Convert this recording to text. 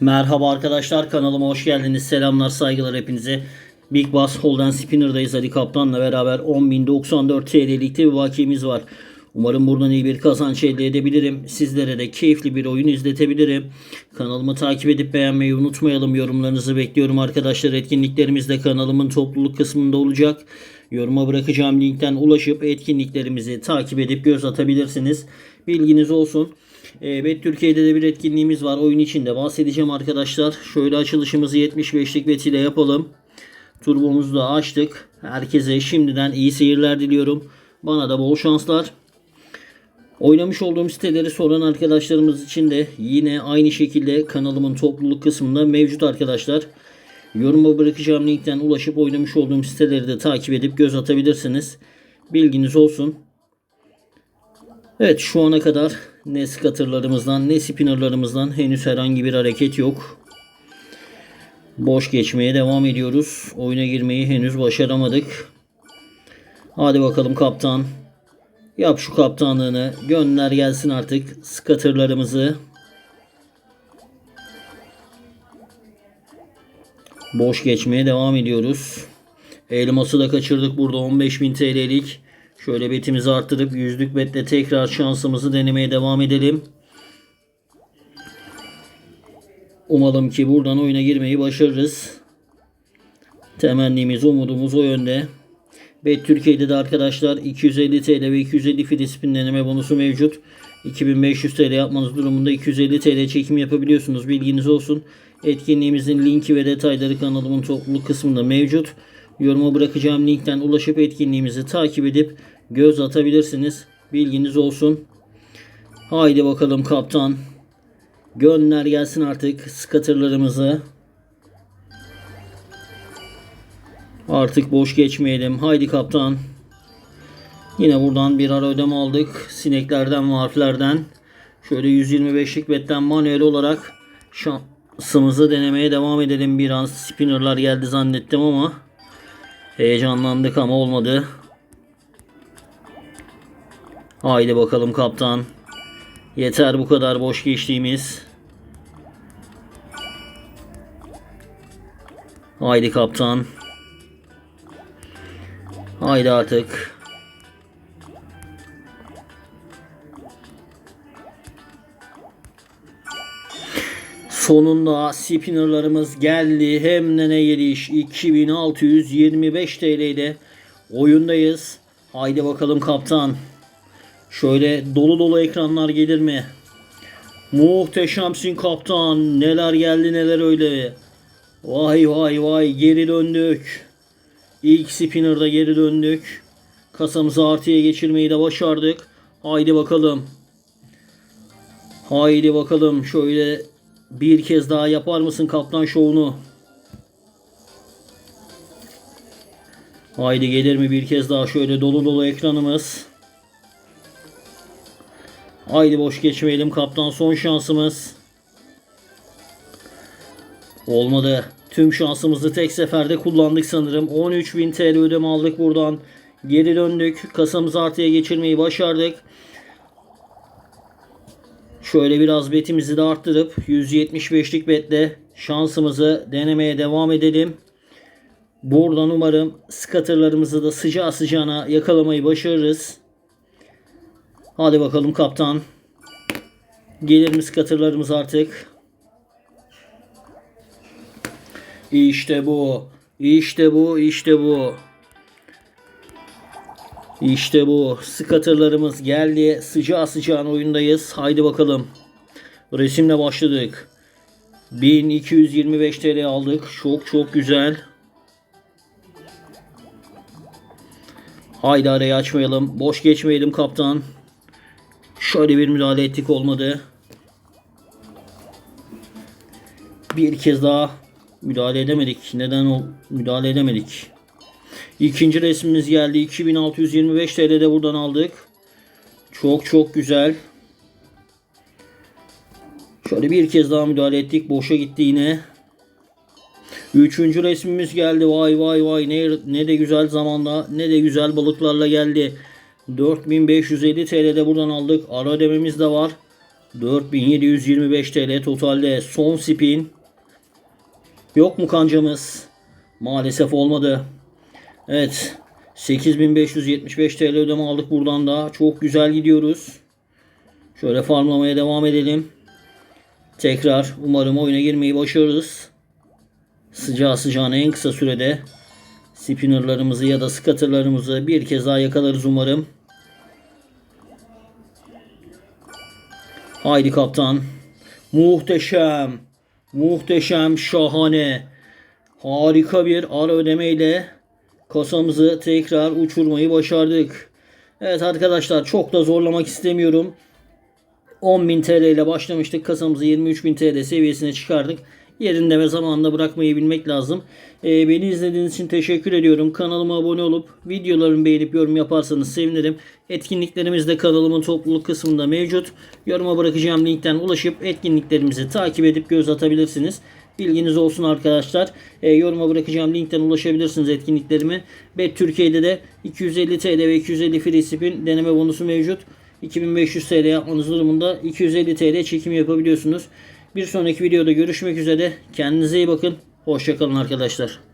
Merhaba arkadaşlar kanalıma hoş geldiniz. Selamlar saygılar hepinize. Big Bass Holden Spinner'dayız Ali Kaptan'la beraber 10.094 TL'likte bir vakimiz var. Umarım buradan iyi bir kazanç elde edebilirim. Sizlere de keyifli bir oyun izletebilirim. Kanalımı takip edip beğenmeyi unutmayalım. Yorumlarınızı bekliyorum arkadaşlar. Etkinliklerimiz de kanalımın topluluk kısmında olacak. Yoruma bırakacağım linkten ulaşıp etkinliklerimizi takip edip göz atabilirsiniz. Bilginiz olsun. E, Bet Türkiye'de de bir etkinliğimiz var. Oyun içinde bahsedeceğim arkadaşlar. Şöyle açılışımızı 75'lik bet ile yapalım. Turbomuzu da açtık. Herkese şimdiden iyi seyirler diliyorum. Bana da bol şanslar. Oynamış olduğum siteleri soran arkadaşlarımız için de yine aynı şekilde kanalımın topluluk kısmında mevcut arkadaşlar. Yoruma bırakacağım linkten ulaşıp oynamış olduğum siteleri de takip edip göz atabilirsiniz. Bilginiz olsun. Evet şu ana kadar ne scatterlarımızdan ne spinnerlarımızdan henüz herhangi bir hareket yok. Boş geçmeye devam ediyoruz. Oyuna girmeyi henüz başaramadık. Hadi bakalım kaptan. Yap şu kaptanlığını. Gönder gelsin artık scatterlarımızı. Boş geçmeye devam ediyoruz. Elması da kaçırdık burada 15.000 TL'lik. Şöyle betimizi arttırıp yüzlük betle tekrar şansımızı denemeye devam edelim. Umalım ki buradan oyuna girmeyi başarırız. Temennimiz, umudumuz o yönde. Bet Türkiye'de de arkadaşlar 250 TL ve 250 Filipin deneme bonusu mevcut. 2500 TL yapmanız durumunda 250 TL çekim yapabiliyorsunuz. Bilginiz olsun. Etkinliğimizin linki ve detayları kanalımın topluluk kısmında mevcut. Yoruma bırakacağım linkten ulaşıp etkinliğimizi takip edip göz atabilirsiniz. Bilginiz olsun. Haydi bakalım kaptan. Gönder gelsin artık scatterlarımızı. Artık boş geçmeyelim. Haydi kaptan. Yine buradan bir ara ödeme aldık. Sineklerden ve harflerden. Şöyle 125'lik betten manuel olarak şansımızı denemeye devam edelim. Bir an spinnerlar geldi zannettim ama heyecanlandık ama olmadı. Haydi bakalım kaptan. Yeter bu kadar boş geçtiğimiz. Haydi kaptan. Haydi artık. Sonunda spinnerlarımız geldi. Hem de ne geliş 2625 TL ile oyundayız. Haydi bakalım kaptan. Şöyle dolu dolu ekranlar gelir mi? Muhteşemsin kaptan. Neler geldi neler öyle. Vay vay vay geri döndük. İlk spinner'da geri döndük. Kasamızı artıya geçirmeyi de başardık. Haydi bakalım. Haydi bakalım şöyle bir kez daha yapar mısın kaptan şovunu? Haydi gelir mi bir kez daha şöyle dolu dolu ekranımız. Haydi boş geçmeyelim kaptan son şansımız. Olmadı. Tüm şansımızı tek seferde kullandık sanırım. 13.000 TL ödeme aldık buradan. Geri döndük. Kasamızı artıya geçirmeyi başardık. Şöyle biraz betimizi de arttırıp 175'lik betle şansımızı denemeye devam edelim. Buradan umarım scatterlarımızı da sıcağı sıcağına yakalamayı başarırız. Hadi bakalım kaptan. Gelir mi scatterlarımız artık? İşte bu. İşte bu. İşte bu. İşte bu. Scatterlarımız geldi. Sıcağı sıcağın oyundayız. Haydi bakalım. Resimle başladık. 1225 TL aldık. Çok çok güzel. Haydi arayı açmayalım. Boş geçmeyelim kaptan. Şöyle bir müdahale ettik olmadı. Bir kez daha müdahale edemedik. Neden o müdahale edemedik? İkinci resmimiz geldi. 2625 TL'de buradan aldık. Çok çok güzel. Şöyle bir kez daha müdahale ettik. Boşa gitti yine. Üçüncü resmimiz geldi. Vay vay vay ne, ne de güzel zamanda ne de güzel balıklarla geldi. 4550 TL'de buradan aldık. Ara ödememiz de var. 4725 TL totalde son spin. Yok mu kancamız? Maalesef olmadı. Evet. 8575 TL ödeme aldık buradan da. Çok güzel gidiyoruz. Şöyle farmlamaya devam edelim. Tekrar umarım oyuna girmeyi başarırız. Sıcağı sıcağına en kısa sürede spinnerlarımızı ya da scatterlarımızı bir kez daha yakalarız umarım. Haydi kaptan. Muhteşem. Muhteşem, şahane. Harika bir ara ödemeyle kasamızı tekrar uçurmayı başardık. Evet arkadaşlar çok da zorlamak istemiyorum. 10.000 TL ile başlamıştık. Kasamızı 23.000 TL seviyesine çıkardık. Yerinde ve zamanında bırakmayı bilmek lazım. Ee, beni izlediğiniz için teşekkür ediyorum. Kanalıma abone olup videolarımı beğenip yorum yaparsanız sevinirim. Etkinliklerimiz de kanalımın topluluk kısmında mevcut. Yoruma bırakacağım linkten ulaşıp etkinliklerimizi takip edip göz atabilirsiniz. Bilginiz olsun arkadaşlar. E, yoruma bırakacağım linkten ulaşabilirsiniz etkinliklerime. Bet Türkiye'de de 250 TL ve 250 free spin deneme bonusu mevcut. 2500 TL yapmanız durumunda 250 TL çekim yapabiliyorsunuz. Bir sonraki videoda görüşmek üzere. Kendinize iyi bakın. Hoşçakalın arkadaşlar.